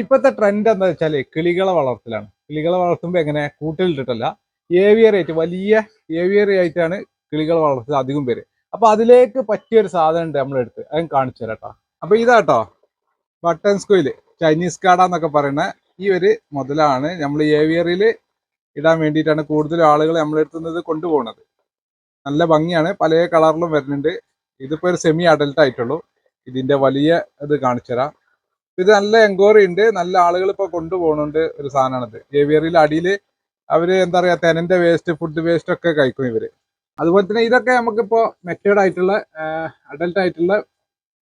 ഇപ്പോഴത്തെ ട്രെൻഡ് എന്താ വെച്ചാൽ കിളികളെ വളർത്തലാണ്. കിളികളെ വളർത്തുമ്പോൾ എങ്ങനെ? കൂട്ടിലിട്ടിട്ടല്ല. ഏവിയറി ആയിട്ട് വലിയ ഏവിയറി ആയിട്ടാണ് കിളികളെ വളർത്തുന്നത് അധികം പേര്. അപ്പൊ അതിലേക്ക് പറ്റിയ ഒരു സാധനം ഉണ്ട് നമ്മളെടുത്ത്. അതും കാണിച്ചു തരാം കേട്ടോ അപ്പൊ ഇതാട്ടോ. ബട്ടൺ സ്കോയിൽ ചൈനീസ് കാട എന്നൊക്കെ പറയുന്ന ഈ ഒരു മുതലാണ് നമ്മൾ ഏവിയറിയിൽ ഇടാൻ വേണ്ടിയിട്ടാണ് കൂടുതൽ ആളുകൾ നമ്മളെടുത്തുന്നത് കൊണ്ടുപോകുന്നത്. നല്ല ഭംഗിയാണ്. പല കളറിലും വരുന്നുണ്ട്. ഇതിപ്പോ ഒരു സെമി അഡൽട്ട് ആയിട്ടുള്ളൂ. ഇതിന്റെ വലിയ ഇത് കാണിച്ചു തരാം. ഇത് നല്ല എൻക്വയറി ഉണ്ട്. നല്ല ആളുകൾ ഇപ്പൊ കൊണ്ടുപോകുന്നുണ്ട് ഒരു സാധനമാണിത്. ഏവിയറിയിൽ അടിയിൽ അവർ എന്താ പറയാ തെനന്റെ വേസ്റ്റ് ഫുഡ് വേസ്റ്റ് ഒക്കെ കഴിക്കും ഇവർ. അതുപോലെ തന്നെ ഇതൊക്കെ നമുക്കിപ്പോ മെറ്റേഡ് ആയിട്ടുള്ള അഡൽട്ട് ആയിട്ടുള്ള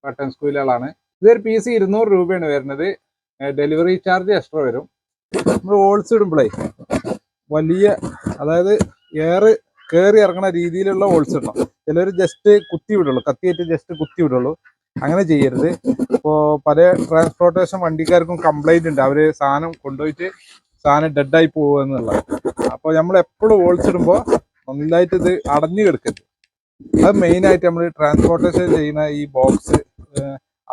ബട്ടൺ സ്കൂളുകളാണ് ഇതൊരു പീസ് ഇരുന്നൂറ് രൂപയാണ് വരുന്നത്. ഡെലിവറി ചാർജ് എക്സ്ട്രാ വരും. നമ്മൾ ഹോൾസ് ഇടുമ്പോഴേ വലിയ അതായത് ഏറ് കയറി ഇറങ്ങുന്ന രീതിയിലുള്ള ഹോൾസ് ഇടണം. ചിലർ ജസ്റ്റ് കുത്തി വിടുള്ളൂ. കത്തിയേറ്റ് ജസ്റ്റ് കുത്തി വിടുള്ളൂ. അങ്ങനെ ചെയ്യരുത്. ഇപ്പോൾ പല ട്രാൻസ്പോർട്ടേഷൻ വണ്ടിക്കാർക്കും കംപ്ലൈന്റ് ഉണ്ട്. അവർ സാധനം കൊണ്ടുപോയിട്ട് സാധനം ഡെഡായി പോകുക എന്നുള്ളത്. അപ്പോൾ നമ്മൾ എപ്പോഴും ഓടിച്ചിടുമ്പോൾ നന്നായിട്ട് ഇത് അടഞ്ഞു കിടക്കരുത്. അത് മെയിനായിട്ട് നമ്മൾ ട്രാൻസ്പോർട്ടേഷൻ ചെയ്യുന്ന ഈ ബോക്സ്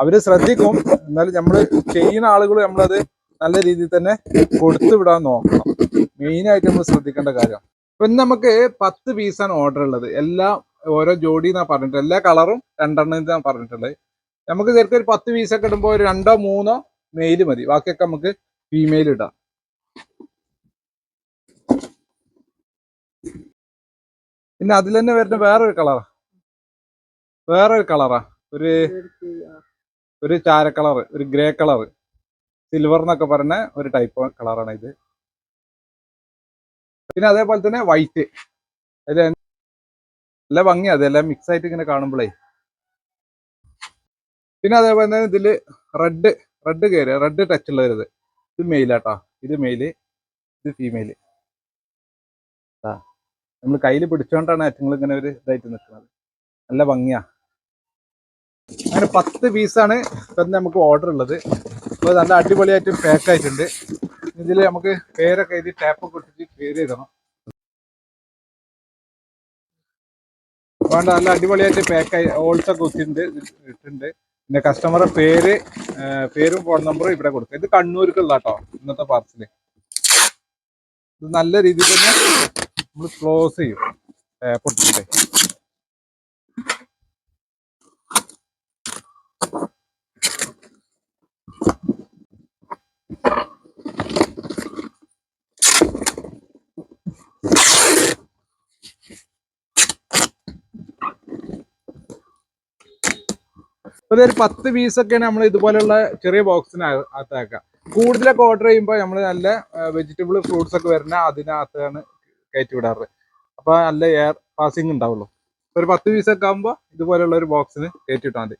അവർ ശ്രദ്ധിക്കും. എന്നാലും നമ്മൾ ചെയ്യുന്ന ആളുകൾ നമ്മളത് നല്ല രീതിയിൽ തന്നെ കൊടുത്തു വിടാൻ നോക്കണം. മെയിനായിട്ട് നമ്മൾ ശ്രദ്ധിക്കേണ്ട കാര്യം. ഇപ്പം നമുക്ക് പത്ത് പീസാണ് ഓർഡർ ഉള്ളത്. എല്ലാം ഓരോ ജോഡി എന്നാണ് പറഞ്ഞിട്ടുള്ളത്. എല്ലാ കളറും രണ്ടെണ്ണം എന്നാണ് പറഞ്ഞിട്ടുള്ളത്. നമുക്ക് ശരിക്കും ഒരു പത്ത് പീസൊക്കെ ഇടുമ്പോൾ ഒരു രണ്ടോ മൂന്നോ മെയിൽ മതി. ബാക്കിയൊക്കെ നമുക്ക് ഫീമെയിൽ ഇടാം. പിന്നെ അതിൽ തന്നെ വരുന്ന വേറൊരു കളറാ വേറൊരു കളറാ ഒരു ഒരു ചാര കളർ ഒരു ഗ്രേ കളർ സിൽവർ എന്നൊക്കെ പറയുന്ന ഒരു ടൈപ്പ് കളറാണ് ഇത്. പിന്നെ അതേപോലെ തന്നെ വൈറ്റ് അതിൽ നല്ല ഭംഗിയാ. അതെല്ലാം മിക്സ് ആയിട്ട് ഇങ്ങനെ കാണുമ്പോഴേ പിന്നെ അതേപോലെ തന്നെ ഇതിൽ റെഡ് റെഡ് കയറി റെഡ് ടച്ച് ഉള്ള ഉള്ളത് ഇത് മെയിലാട്ടോ ഇത് മെയിൽ ഇത് ഫീമെയിൽ ആ നമ്മൾ കയ്യിൽ പിടിച്ചോണ്ടാണ് ഏറ്റവും ഇങ്ങനെ ഒരു ഇതായിട്ട് നിൽക്കുന്നത് നല്ല ഭംഗിയാ. അങ്ങനെ പത്ത് പീസാണ് തന്നെ നമുക്ക് ഓർഡർ ഉള്ളത്. അപ്പോൾ നല്ല അടിപൊളിയായിട്ട് പാക്ക് ആയിട്ടുണ്ട്. ഇതിൽ നമുക്ക് പേരൊക്കെ എഴുതി ടാപ്പൊക്കെ ഇട്ടിട്ട് പേര് എഴുതണം വേണ്ട നല്ല അടിപൊളിയായിട്ട് പാക്ക് ആയി ഓൾസ് ഒക്കെ ഇട്ടിട്ടുണ്ട്. പിന്നെ കസ്റ്റമറെ പേര് പേരും ഫോൺ നമ്പറും ഇവിടെ കൊടുക്കുക. ഇത് കണ്ണൂർക്കുള്ള കേട്ടോ ഇന്നത്തെ പാർസൽ ഇത് നല്ല രീതിയിൽ തന്നെ നമ്മൾ ക്ലോസ് ചെയ്യും ടാപ്പ് ഇട്ടിട്ട് അപ്പൊ ഇതൊരു പത്ത് പീസൊക്കെയാണ് നമ്മൾ ഇതുപോലെയുള്ള ചെറിയ ബോക്സിന് അകത്താക്കുക. കൂടുതലൊക്കെ ഓർഡർ ചെയ്യുമ്പോൾ നമ്മൾ നല്ല വെജിറ്റബിൾ ഫ്രൂട്ട്സ് ഒക്കെ വരുന്ന അതിനകത്താണ് കയറ്റി വിടാറ്. അപ്പോൾ നല്ല എയർ പാസിങ് ഉണ്ടാവുള്ളൂ. ഒരു പത്ത് പീസൊക്കെ ആകുമ്പോൾ ഇതുപോലെയുള്ള ഒരു ബോക്സിന് കയറ്റി വിട്ടാൽ മതി.